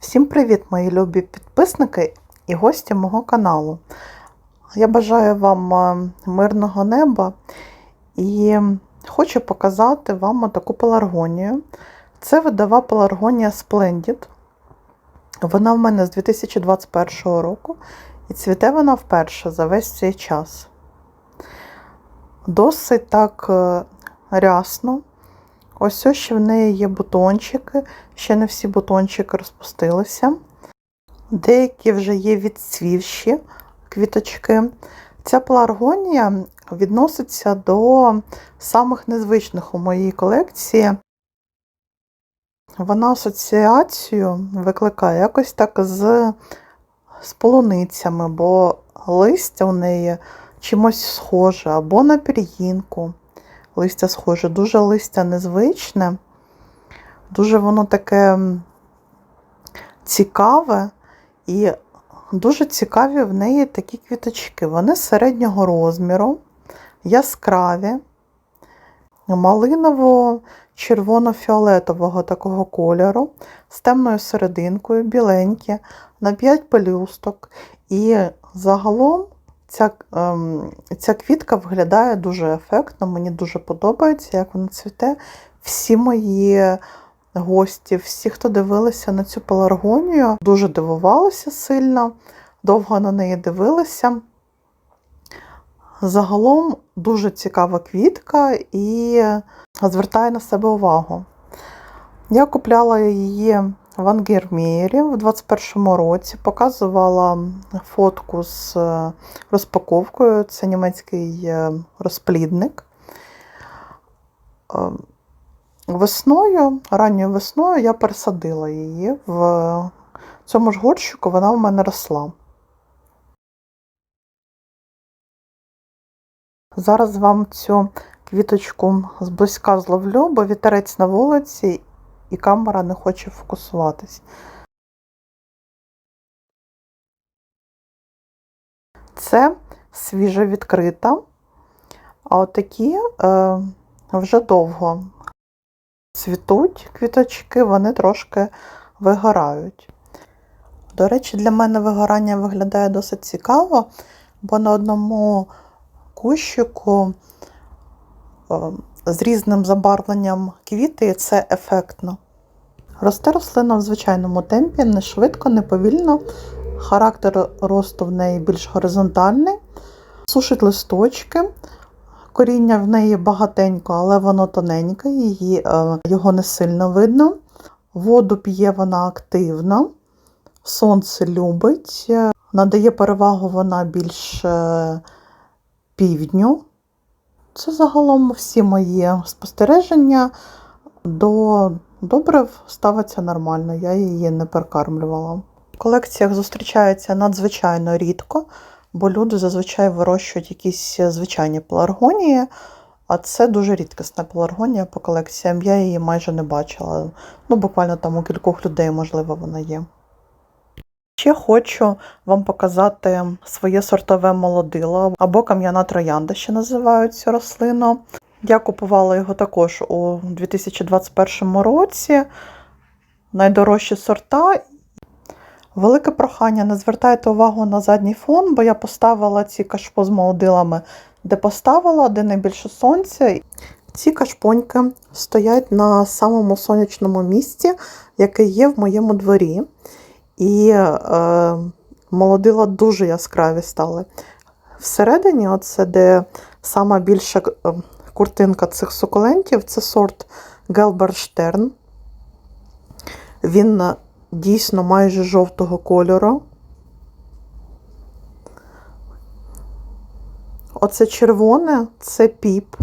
Всім привіт, мої любі підписники і гості мого каналу. Я бажаю вам е, мирного неба і хочу показати вам таку пеларгонію. Це видава пеларгонія Splendid. Вона в мене з 2021 року і цвіте вона вперше за весь цей час. Досить так е, рясно. Ось ось ще в неї є бутончики, ще не всі бутончики розпустилися. Деякі вже є відцвівші квіточки. Ця пеларгонія відноситься до самих незвичних у моїй колекції. Вона асоціацію викликає якось так з, з полуницями, бо листя у неї чимось схоже, або на пір'їнку листя схоже. Дуже листя незвичне, дуже воно таке цікаве і дуже цікаві в неї такі квіточки. Вони середнього розміру, яскраві, малиново-червоно-фіолетового такого кольору, з темною серединкою, біленькі, на 5 пелюсток. І загалом Ця ем, ця квітка виглядає дуже ефектно, мені дуже подобається, як вона цвіте. Всі мої гості, всі, хто дивилися на цю пеларгонію, дуже дивувалися сильно, довго на неї дивилися. Загалом дуже цікава квітка і звертає на себе увагу. Я купляла її в Ангермєрі в 21-му році показувала фотку з е, розпаковкою. Це німецький е, розплідник. Е, весною, ранньою весною я пересадила її в цьому ж горщику, вона в мене росла. Зараз вам цю квіточку зблизька зловлю, бо вітерець на вулиці і камера не хоче фокусуватись. Це свіже відкрита, а отакі е, вже довго цвітуть квіточки, вони трошки вигорають. До речі, для мене вигорання виглядає досить цікаво, бо на одному кущику е, з різним забарвленням квіти, і це ефектно. Росте рослина в звичайному темпі, не швидко, не повільно. Характер росту в неї більш горизонтальний, сушить листочки. Коріння в неї багатенько, але воно тоненьке, її, е, його не сильно видно. Воду п'є вона активно, сонце любить, надає перевагу вона більш е, півдню. Це загалом всі мої спостереження до добрив ставиться нормально, я її не перекармлювала. В колекціях зустрічається надзвичайно рідко, бо люди зазвичай вирощують якісь звичайні пеларгонії, а це дуже рідкісна пеларгонія по колекціям. Я її майже не бачила. Ну, буквально там у кількох людей, можливо, вона є. Ще хочу вам показати своє сортове молодило або кам'яна троянда, ще називають цю рослину. Я купувала його також у 2021 році. Найдорожчі сорта. Велике прохання, не звертайте увагу на задній фон, бо я поставила ці кашпо з молодилами, де поставила, де найбільше сонця. Ці кашпоньки стоять на самому сонячному місці, яке є в моєму дворі. І е, молодила дуже яскраві стали. Всередині, оце де сама більша е, куртинка цих сукулентів, це сорт Гелберштерн. Він дійсно майже жовтого кольору. Оце червоне це піп,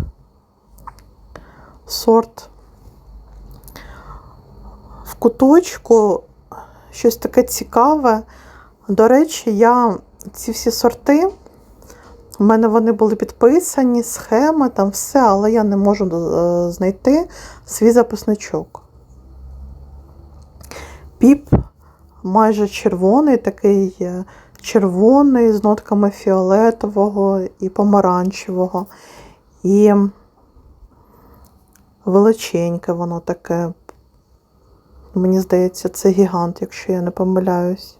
сорт. В куточку щось таке цікаве. До речі, я ці всі сорти, у мене вони були підписані, схеми, там все, але я не можу е, знайти свій записничок. Піп майже червоний, такий е, червоний з нотками фіолетового і помаранчевого. І величеньке воно таке Мені здається, це гігант, якщо я не помиляюсь.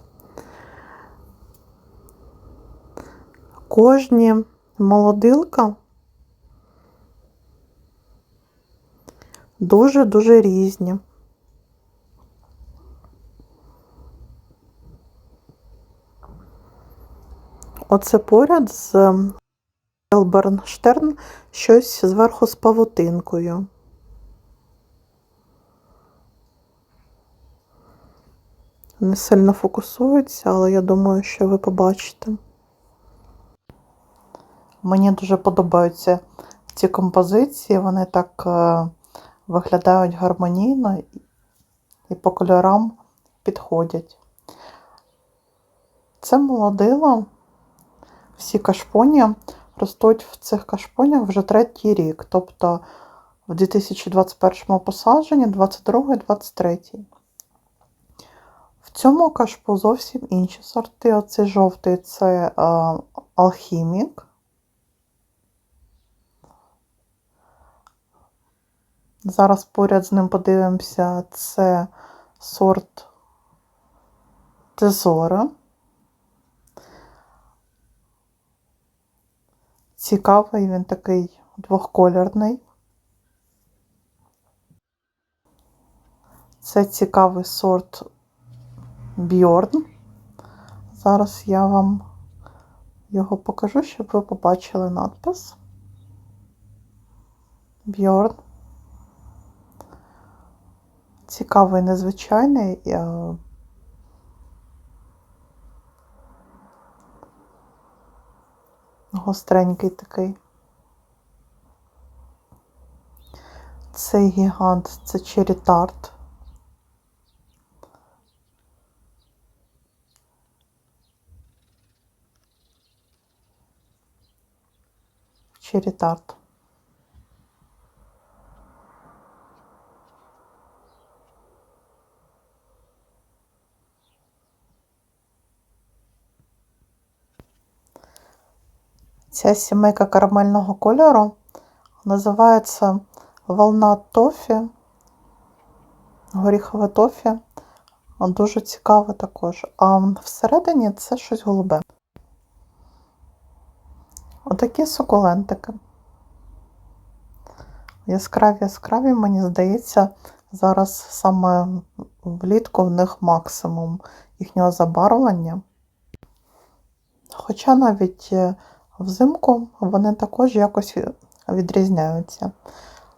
Кожні молодилка дуже-дуже різні. Оце поряд з Елбернштерн щось зверху з павутинкою. Не сильно фокусується, але я думаю, що ви побачите. Мені дуже подобаються ці композиції, вони так е, виглядають гармонійно і по кольорам підходять. Це молодило. Всі кашпоні ростуть в цих кашпонях вже третій рік, тобто в 2021 посадженні, 22 23 В цьому кашпу зовсім інші сорти. Оцей жовтий це е, алхімік. Зараз поряд з ним подивимося, це сорт Тезора. Цікавий, він такий двохколірний. Це цікавий сорт Бьорн. Зараз я вам його покажу, щоб ви побачили надпис. Бьорн. Цікавий, незвичайний. е, Гостренький такий. Цей гігант це черітарт. Черітарт. Ця сімейка карамельного кольору називається волна тофі, горіхове тофі. Дуже цікаве також. А всередині це щось голубе. Отакі сукулентики. Яскраві яскраві, мені здається, зараз саме влітку в них максимум їхнього забарвлення. Хоча навіть е, взимку вони також якось відрізняються.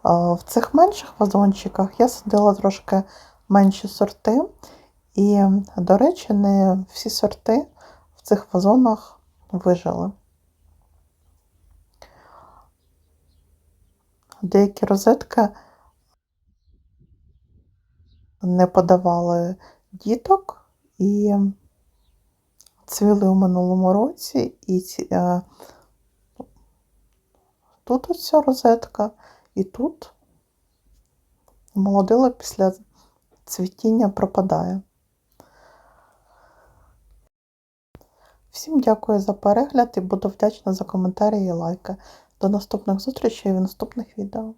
В цих менших вазончиках я садила трошки менші сорти, і, до речі, не всі сорти в цих вазонах вижили. Деякі розетки не подавали діток і цвіли у минулому році, і е, тут ось ця розетка, і тут молодила після цвітіння пропадає. Всім дякую за перегляд і буду вдячна за коментарі і лайки. До наступних зустрічей в наступних відео.